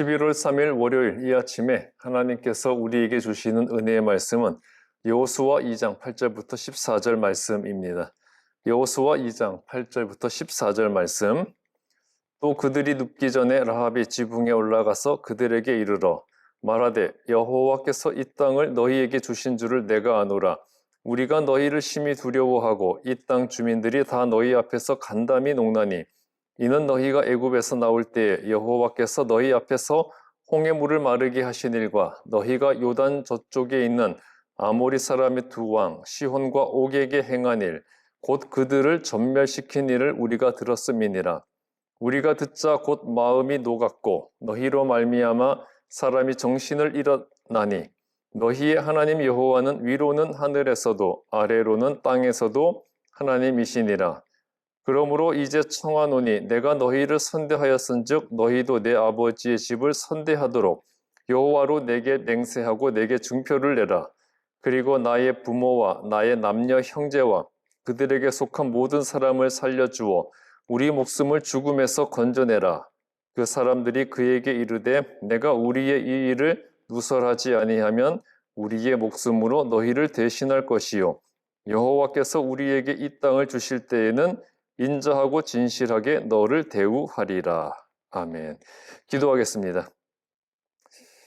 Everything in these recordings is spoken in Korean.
11월 3일 월요일 이 아침에 하나님께서 우리에게 주시는 은혜의 말씀은 여호수아 2장 8절부터 14절 말씀입니다. 여호수아 2장 8절부터 14절 말씀. 또 그들이 눕기 전에 라합이 지붕에 올라가서 그들에게 이르러 말하되 여호와께서 이 땅을 너희에게 주신 줄을 내가 아노라. 우리가 너희를 심히 두려워하고 이 땅 주민들이 다 너희 앞에서 간담이 농나니 이는 너희가 애굽에서 나올 때에 여호와께서 너희 앞에서 홍해 물을 마르게 하신 일과 너희가 요단 저쪽에 있는 아모리 사람의 두 왕 시혼과 옥에게 행한 일 곧 그들을 전멸시킨 일을 우리가 들었음이니라. 우리가 듣자 곧 마음이 녹았고 너희로 말미암아 사람이 정신을 잃었나니 너희의 하나님 여호와는 위로는 하늘에서도 아래로는 땅에서도 하나님이시니라 그러므로 이제 청하노니 내가 너희를 선대하였은즉 너희도 내 아버지의 집을 선대하도록 여호와로 내게 맹세하고 내게 증표를 내라. 그리고 나의 부모와 나의 남녀 형제와 그들에게 속한 모든 사람을 살려주어 우리 목숨을 죽음에서 건져내라. 그 사람들이 그에게 이르되 내가 우리의 이 일을 누설하지 아니하면 우리의 목숨으로 너희를 대신할 것이요 여호와께서 우리에게 이 땅을 주실 때에는 인자하고 진실하게 너를 대우하리라. 아멘. 기도하겠습니다.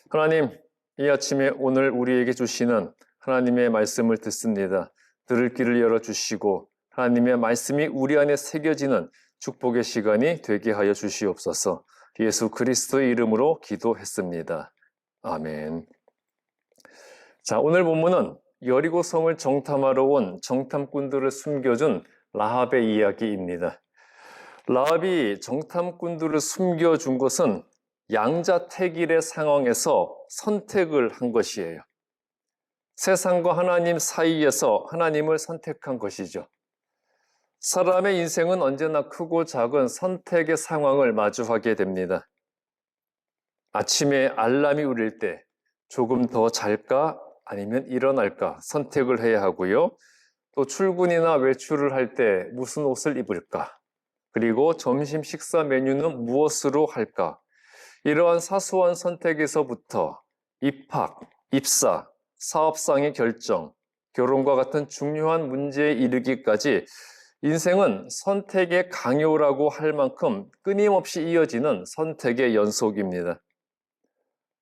하나님, 이 아침에 오늘 우리에게 주시는 하나님의 말씀을 듣습니다. 들을 길을 열어주시고 하나님의 말씀이 우리 안에 새겨지는 축복의 시간이 되게 하여 주시옵소서 예수 그리스도의 이름으로 기도했습니다. 아멘. 자, 오늘 본문은 여리고 성을 정탐하러 온 정탐꾼들을 숨겨준 라합의 이야기입니다. 라합이 정탐꾼들을 숨겨준 것은 양자택일의 상황에서 선택을 한 것이에요. 세상과 하나님 사이에서 하나님을 선택한 것이죠. 사람의 인생은 언제나 크고 작은 선택의 상황을 마주하게 됩니다. 아침에 알람이 울릴 때 조금 더 잘까 아니면 일어날까 선택을 해야 하고요. 또 출근이나 외출을 할 때 무슨 옷을 입을까? 그리고 점심 식사 메뉴는 무엇으로 할까? 이러한 사소한 선택에서부터 입학, 입사, 사업상의 결정, 결혼과 같은 중요한 문제에 이르기까지 인생은 선택의 강요라고 할 만큼 끊임없이 이어지는 선택의 연속입니다.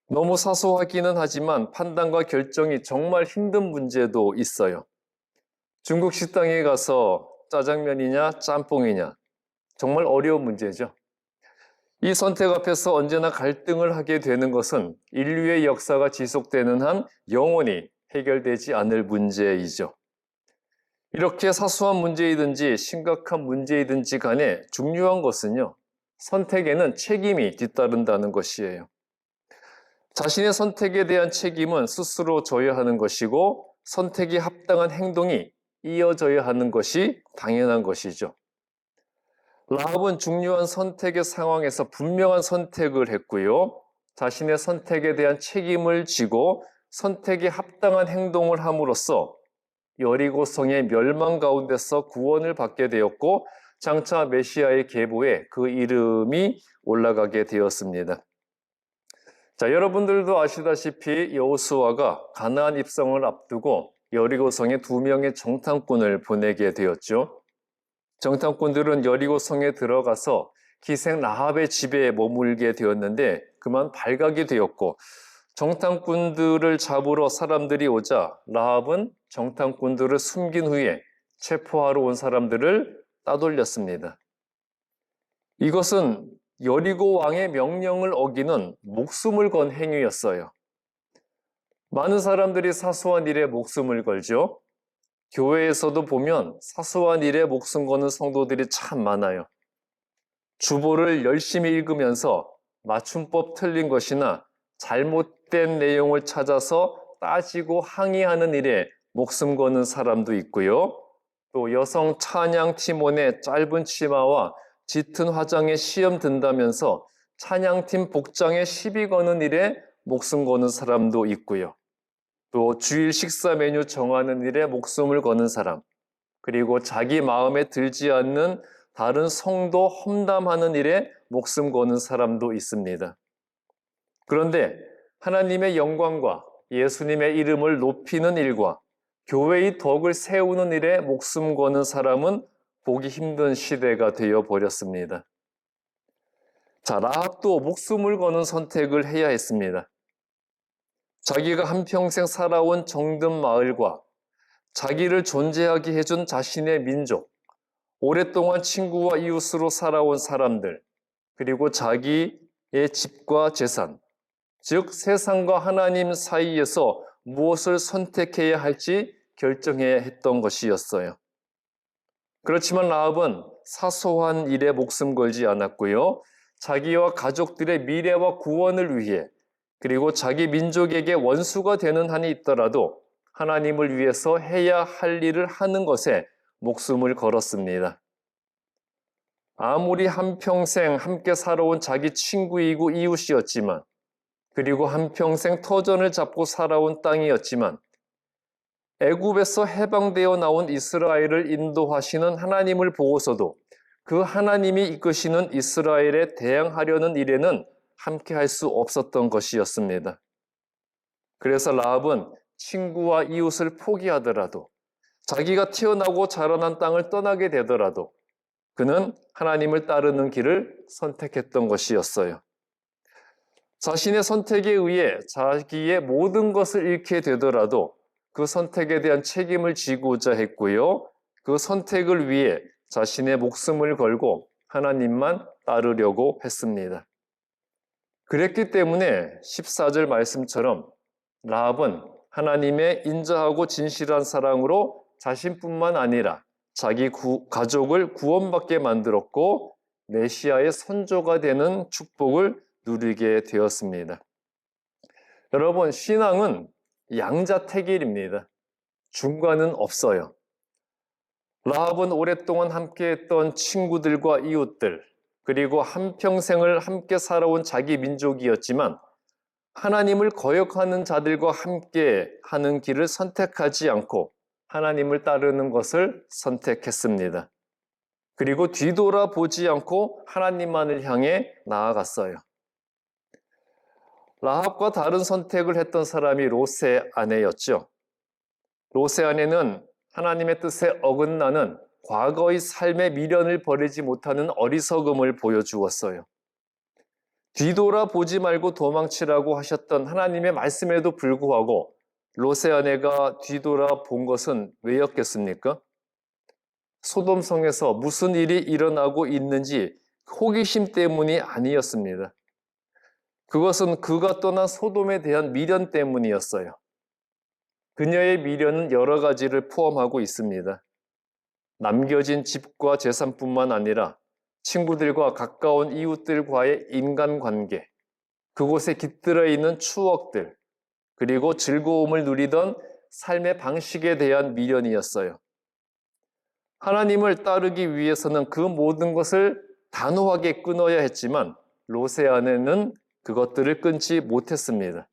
너무 사소하기는 하지만 판단과 결정이 정말 힘든 문제도 있어요. 중국 식당에 가서 짜장면이냐 짬뽕이냐 정말 어려운 문제죠. 이 선택 앞에서 언제나 갈등을 하게 되는 것은 인류의 역사가 지속되는 한 영원히 해결되지 않을 문제이죠. 이렇게 사소한 문제이든지 심각한 문제이든지 간에 중요한 것은요, 선택에는 책임이 뒤따른다는 것이에요. 자신의 선택에 대한 책임은 스스로 져야 하는 것이고, 선택이 합당한 행동이 이어져야 하는 것이 당연한 것이죠. 라합은 중요한 선택의 상황에서 분명한 선택을 했고요. 자신의 선택에 대한 책임을 지고 선택에 합당한 행동을 함으로써 여리고성의 멸망 가운데서 구원을 받게 되었고 장차 메시아의 계보에 그 이름이 올라가게 되었습니다. 자, 여러분들도 아시다시피 여호수아가 가나안 입성을 앞두고 여리고성에 두 명의 정탐꾼을 보내게 되었죠. 정탐꾼들은 여리고성에 들어가서 기생 라합의 집에 머물게 되었는데 그만 발각이 되었고 정탐꾼들을 잡으러 사람들이 오자 라합은 정탐꾼들을 숨긴 후에 체포하러 온 사람들을 따돌렸습니다. 이것은 여리고 왕의 명령을 어기는 목숨을 건 행위였어요. 많은 사람들이 사소한 일에 목숨을 걸죠. 교회에서도 보면 사소한 일에 목숨 거는 성도들이 참 많아요. 주보를 열심히 읽으면서 맞춤법 틀린 것이나 잘못된 내용을 찾아서 따지고 항의하는 일에 목숨 거는 사람도 있고요. 또 여성 찬양 팀원의 짧은 치마와 짙은 화장에 시험 든다면서 찬양팀 복장에 시비 거는 일에 목숨 거는 사람도 있고요. 또 주일 식사 메뉴 정하는 일에 목숨을 거는 사람, 그리고 자기 마음에 들지 않는 다른 성도 험담하는 일에 목숨 거는 사람도 있습니다. 그런데 하나님의 영광과 예수님의 이름을 높이는 일과 교회의 덕을 세우는 일에 목숨 거는 사람은 보기 힘든 시대가 되어 버렸습니다. 자, 라합도 목숨을 거는 선택을 해야 했습니다. 자기가 한평생 살아온 정든 마을과 자기를 존재하게 해준 자신의 민족, 오랫동안 친구와 이웃으로 살아온 사람들, 그리고 자기의 집과 재산, 즉 세상과 하나님 사이에서 무엇을 선택해야 할지 결정해야 했던 것이었어요. 그렇지만 라합은 사소한 일에 목숨 걸지 않았고요. 자기와 가족들의 미래와 구원을 위해 그리고 자기 민족에게 원수가 되는 한이 있더라도 하나님을 위해서 해야 할 일을 하는 것에 목숨을 걸었습니다. 아무리 한평생 함께 살아온 자기 친구이고 이웃이었지만 그리고 한평생 터전을 잡고 살아온 땅이었지만 애굽에서 해방되어 나온 이스라엘을 인도하시는 하나님을 보고서도 그 하나님이 이끄시는 이스라엘에 대항하려는 일에는 함께 할 수 없었던 것이었습니다. 그래서 라합은 친구와 이웃을 포기하더라도 자기가 태어나고 자라난 땅을 떠나게 되더라도 그는 하나님을 따르는 길을 선택했던 것이었어요. 자신의 선택에 의해 자기의 모든 것을 잃게 되더라도 그 선택에 대한 책임을 지고자 했고요. 그 선택을 위해 자신의 목숨을 걸고 하나님만 따르려고 했습니다. 그랬기 때문에 14절 말씀처럼 라합은 하나님의 인자하고 진실한 사랑으로 자신뿐만 아니라 자기 구, 가족을 구원받게 만들었고 메시아의 선조가 되는 축복을 누리게 되었습니다. 여러분, 신앙은 양자택일입니다. 중간은 없어요. 라합은 오랫동안 함께했던 친구들과 이웃들, 그리고 한평생을 함께 살아온 자기 민족이었지만 하나님을 거역하는 자들과 함께 하는 길을 선택하지 않고 하나님을 따르는 것을 선택했습니다. 그리고 뒤돌아보지 않고 하나님만을 향해 나아갔어요. 라합과 다른 선택을 했던 사람이 로세 아내였죠. 로세 아내는 하나님의 뜻에 어긋나는 과거의 삶의 미련을 버리지 못하는 어리석음을 보여주었어요. 뒤돌아보지 말고 도망치라고 하셨던 하나님의 말씀에도 불구하고 로세 아내가 뒤돌아본 것은 왜였겠습니까? 소돔성에서 무슨 일이 일어나고 있는지 호기심 때문이 아니었습니다. 그것은 그가 떠난 소돔에 대한 미련 때문이었어요. 그녀의 미련은 여러 가지를 포함하고 있습니다. 남겨진 집과 재산뿐만 아니라 친구들과 가까운 이웃들과의 인간관계, 그곳에 깃들어 있는 추억들, 그리고 즐거움을 누리던 삶의 방식에 대한 미련이었어요. 하나님을 따르기 위해서는 그 모든 것을 단호하게 끊어야 했지만 로세 아내는 그것들을 끊지 못했습니다.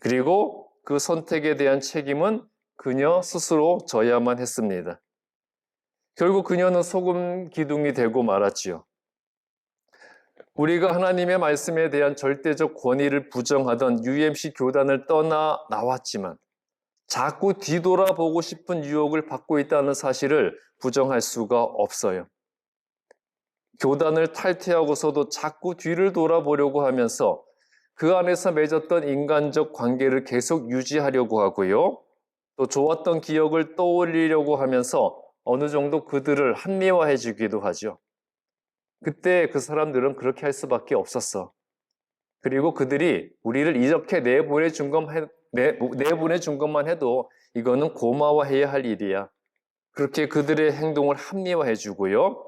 그리고 그 선택에 대한 책임은 그녀 스스로 져야만 했습니다. 결국 그녀는 소금 기둥이 되고 말았지요. 우리가 하나님의 말씀에 대한 절대적 권위를 부정하던 UMC 교단을 떠나 나왔지만 자꾸 뒤돌아보고 싶은 유혹을 받고 있다는 사실을 부정할 수가 없어요. 교단을 탈퇴하고서도 자꾸 뒤를 돌아보려고 하면서 그 안에서 맺었던 인간적 관계를 계속 유지하려고 하고요. 또 좋았던 기억을 떠올리려고 하면서 어느 정도 그들을 합리화해 주기도 하죠. 그때 그 사람들은 그렇게 할 수밖에 없었어. 그리고 그들이 우리를 이렇게 내보내 준 것만, 내보내 준 것만 해도 이거는 고마워해야 할 일이야. 그렇게 그들의 행동을 합리화해 주고요.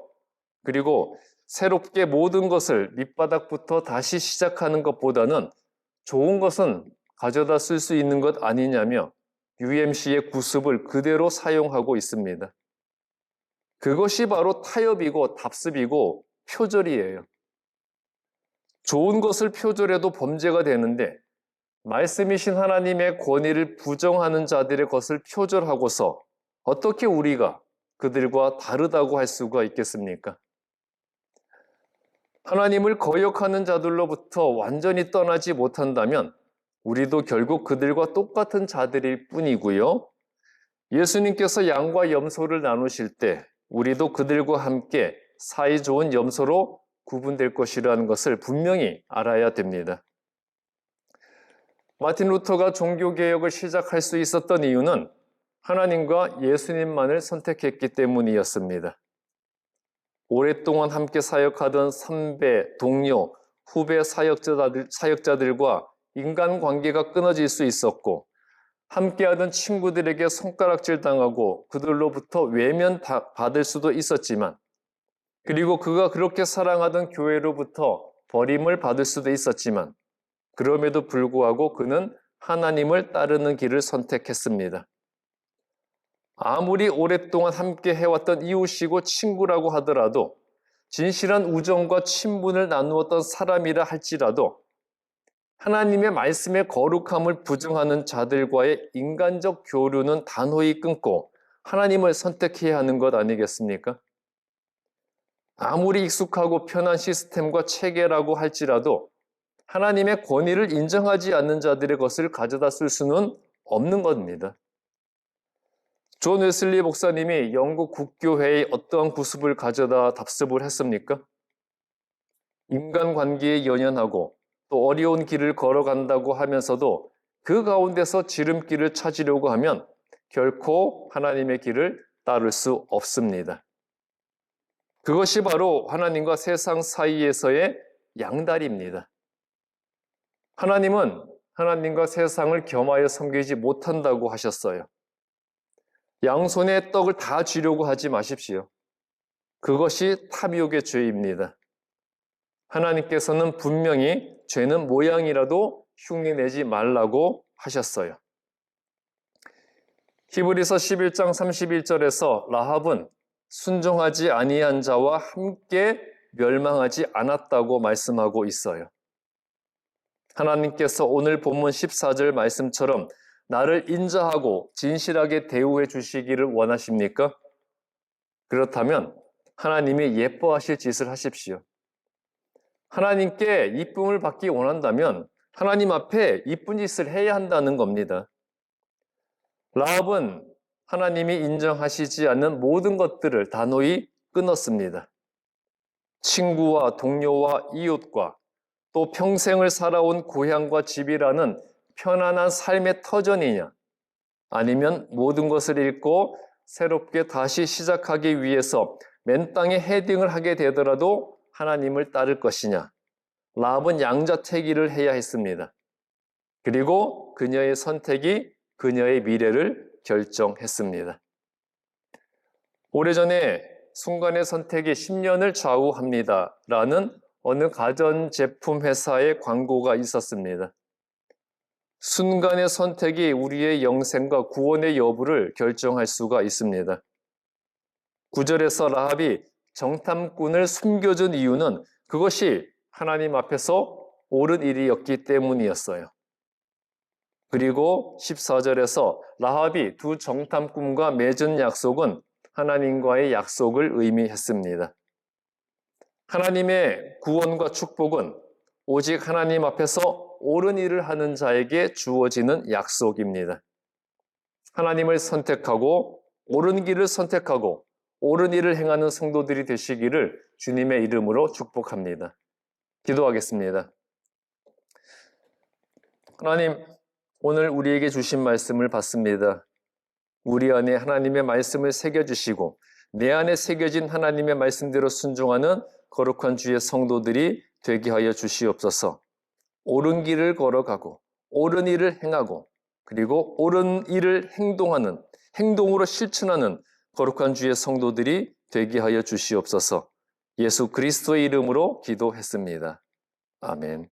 그리고 새롭게 모든 것을 밑바닥부터 다시 시작하는 것보다는 좋은 것은 가져다 쓸 수 있는 것 아니냐며 UMC의 구습을 그대로 사용하고 있습니다. 그것이 바로 타협이고 답습이고 표절이에요. 좋은 것을 표절해도 범죄가 되는데 말씀이신 하나님의 권위를 부정하는 자들의 것을 표절하고서 어떻게 우리가 그들과 다르다고 할 수가 있겠습니까? 하나님을 거역하는 자들로부터 완전히 떠나지 못한다면 우리도 결국 그들과 똑같은 자들일 뿐이고요. 예수님께서 양과 염소를 나누실 때 우리도 그들과 함께 사이 좋은 염소로 구분될 것이라는 것을 분명히 알아야 됩니다. 마틴 루터가 종교개혁을 시작할 수 있었던 이유는 하나님과 예수님만을 선택했기 때문이었습니다. 오랫동안 함께 사역하던 선배, 동료, 후배 사역자들, 사역자들과 인간 관계가 끊어질 수 있었고 함께하던 친구들에게 손가락질 당하고 그들로부터 외면 받을 수도 있었지만 그리고 그가 그렇게 사랑하던 교회로부터 버림을 받을 수도 있었지만 그럼에도 불구하고 그는 하나님을 따르는 길을 선택했습니다. 아무리 오랫동안 함께 해왔던 이웃이고 친구라고 하더라도 진실한 우정과 친분을 나누었던 사람이라 할지라도 하나님의 말씀의 거룩함을 부정하는 자들과의 인간적 교류는 단호히 끊고 하나님을 선택해야 하는 것 아니겠습니까? 아무리 익숙하고 편한 시스템과 체계라고 할지라도 하나님의 권위를 인정하지 않는 자들의 것을 가져다 쓸 수는 없는 겁니다. 존 웨슬리 목사님이 영국 국교회의 어떠한 구습을 가져다 답습을 했습니까? 인간관계에 연연하고 또 어려운 길을 걸어간다고 하면서도 그 가운데서 지름길을 찾으려고 하면 결코 하나님의 길을 따를 수 없습니다. 그것이 바로 하나님과 세상 사이에서의 양다리입니다. 하나님은 하나님과 세상을 겸하여 섬기지 못한다고 하셨어요. 양손에 떡을 다 쥐려고 하지 마십시오. 그것이 탐욕의 죄입니다. 하나님께서는 분명히 죄는 모양이라도 흉내내지 말라고 하셨어요. 히브리서 11장 31절에서 라합은 순종하지 아니한 자와 함께 멸망하지 않았다고 말씀하고 있어요. 하나님께서 오늘 본문 14절 말씀처럼 나를 인자하고 진실하게 대우해 주시기를 원하십니까? 그렇다면 하나님이 예뻐하실 짓을 하십시오. 하나님께 이쁨을 받기 원한다면 하나님 앞에 이쁜 짓을 해야 한다는 겁니다. 라합은 하나님이 인정하시지 않는 모든 것들을 단호히 끊었습니다. 친구와 동료와 이웃과 또 평생을 살아온 고향과 집이라는 편안한 삶의 터전이냐 아니면 모든 것을 잃고 새롭게 다시 시작하기 위해서 맨 땅에 헤딩을 하게 되더라도 하나님을 따를 것이냐 라합은 양자택일을 해야 했습니다. 그리고 그녀의 선택이 그녀의 미래를 결정했습니다. 오래전에 순간의 선택이 10년을 좌우합니다. 라는 어느 가전제품 회사의 광고가 있었습니다. 순간의 선택이 우리의 영생과 구원의 여부를 결정할 수가 있습니다. 구절에서 라합이 정탐꾼을 숨겨준 이유는 그것이 하나님 앞에서 옳은 일이었기 때문이었어요. 그리고 14절에서 라합이 두 정탐꾼과 맺은 약속은 하나님과의 약속을 의미했습니다. 하나님의 구원과 축복은 오직 하나님 앞에서 옳은 일을 하는 자에게 주어지는 약속입니다. 하나님을 선택하고 옳은 길을 선택하고 옳은 일을 행하는 성도들이 되시기를 주님의 이름으로 축복합니다. 기도하겠습니다. 하나님, 오늘 우리에게 주신 말씀을 받습니다. 우리 안에 하나님의 말씀을 새겨주시고 내 안에 새겨진 하나님의 말씀대로 순종하는 거룩한 주의 성도들이 되게 하여 주시옵소서. 옳은 길을 걸어가고 옳은 일을 행하고 그리고 옳은 일을 행동하는 행동으로 실천하는 거룩한 주의 성도들이 되게 하여 주시옵소서. 예수 그리스도의 이름으로 기도했습니다. 아멘.